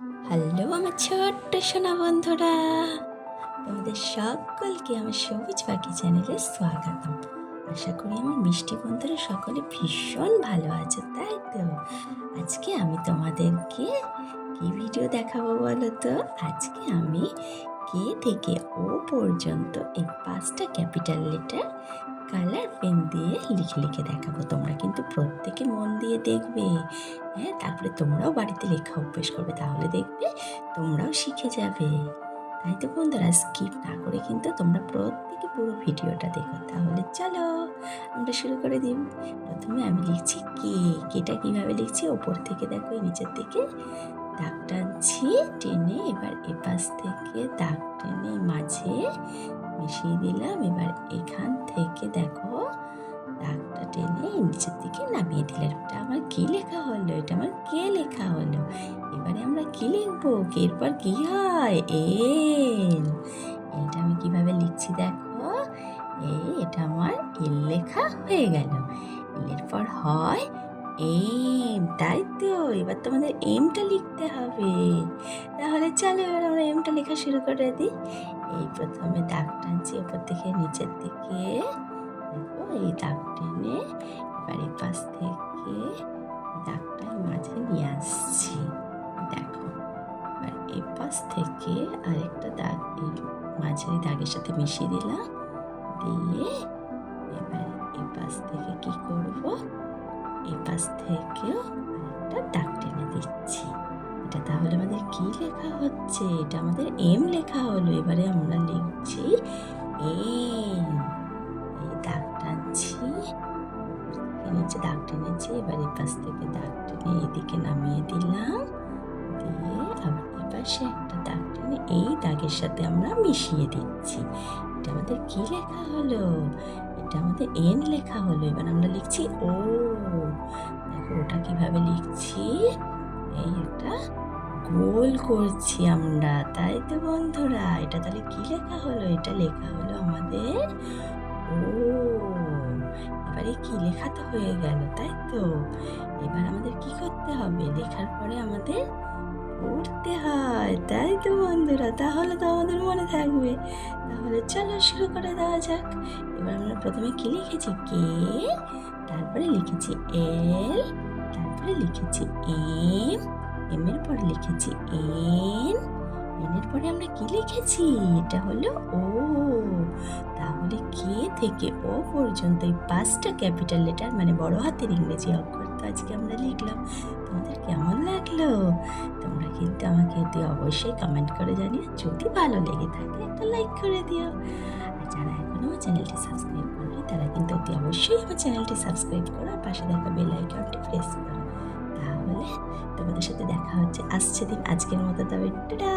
Hello আমার ছোট্ট সোনা বন্ধুরা। তোমাদের সকলকে আমার সবুজ পাখি চ্যানেলে স্বাগতম। আশা করি আমার মিষ্টি বন্ধুরা সকলে ভীষণ ভালো আছে, তাই তো? আজকে আমি তোমাদেরকে কি ভিডিও দেখাবো বলো তো? আজকে আমি কে থেকে ও পর্যন্ত এই পাঁচটা ক্যাপিটাল লেটার কালার পেন দিয়ে লিখে লিখে দেখাবো। তোমরা কিন্তু প্রত্যেকে মন দিয়ে দেখবে। হ্যাঁ তারপরে তোমরাও বাড়িতে লেখা অভ্যেস করবে, তাহলে দেখবে তোমরাও শিখে যাবে। তাই তো বন্ধুরা স্কিপ না করে কিন্তু তোমরা প্রত্যেকে পুরো ভিডিওটা দেখো। তাহলে চলো, আমরা শুরু করে দিই। প্রথমে আমি লিখছি কে কেটা কীভাবে লিখছি? ওপর থেকে দেখো নিচের দিকে দাগ টানছি, টেনে এবার এপাশ থেকে দাগ টেনে মাঝে মিশিয়ে দিলাম। এবার এখান থেকে দেখো, দাগটা টেনে নিচের দিকে নামিয়ে দিলাম। এটা আমার কি লেখা হলো? এটা আমার কে লেখা হলো? এবারে আমরা কি লিখব? এরপর কি হয়? এল। এলটা আমি কীভাবে লিখছি দেখো? এই, এটা আমার এল লেখা হয়ে গেল। এলের পর হয় এম তাই তো। এবার তোমাদের এমটা লিখতে হবে। তাহলে চলো, এবার আমরা এমটা লেখা শুরু করে দিই। এই প্রথমে দাগ টানছি, ওপর থেকে নিচের দিকে। দেখো, এই দাগ টেনে এবার এই পাশ থেকে দাগটা মাঝে নিয়ে আসছি। দেখো, এবার এই পাশ থেকে আরেকটা দাগ এই মাঝের দাগের সাথে মিশিয়ে দিলাম। দিয়ে এবার এই পাশ থেকে কি করব? এই পাশ থেকেও আরেকটা দাগ টেনে দিচ্ছি। এটা তাহলে আমাদের কি লেখা হচ্ছে? এটা আমাদের এম লেখা হলো। এবারে আমরা লিখছি এম। এই দাগ টানছি। নিচে দাগ টেনেছি, এবার এই পাশ থেকে দাগ টেনে এদিকে নামিয়ে দিলাম। দিয়ে আবার এই পাশে একটা দাগ টেনে এই দাগের সাথে আমরা মিশিয়ে দিচ্ছি। এটা আমাদের কি লেখা হলো? এটা আমাদের এন লেখা হলো। এবার আমরা লিখছি ও। দেখো, ওটা কীভাবে লিখছি? এই একটা গোল করছি আমরা, তাই তো বন্ধুরা? এটা তাহলে কি লেখা হলো? এটা লেখা হলো আমাদের ও। এবারে কি লেখা তো হয়ে গেল, তাই তো? এবার আমাদের কি করতে হবে? লেখার পরে আমাদের পড়তে হয়, তাই তো বন্ধুরা? তাহলে তো আমাদের মনে থাকবে। তাহলে চলো শুরু করে দেওয়া যাক। এবার প্রথমে কি লিখেছি? কে? তারপরে লিখেছি এল, তারপরে লিখেছি এম এম এর পরে লিখেছি এন এন এর পরে আমরা কি লিখেছি? এটা হলো ও। তাহলে কে থেকে ও পর্যন্ত এই পাঁচটা ক্যাপিটাল লেটার মানে বড় হাতের ইংরেজি অক্ষর তো আজকে আমরা লিখলাম। তোমাদের কেমন লাগল? তোমরা কিন্তু আমাকে এতে অবশ্যই কমেন্ট করে জানিও। যদি ভালো লেগে থাকে, একটা লাইক করে দিও। আর যারা এখনও আমার চ্যানেলটি সাবস্ক্রাইব করবে তারা কিন্তু অতি অবশ্যই আমার চ্যানেলটি সাবস্ক্রাইব করো আর পাশে দেখা বেল আইকনটি প্রেস করো। তাহলে তোমাদের সাথে দেখা হচ্ছে। আসছে দিন আজকের মতো তবে। টাটা!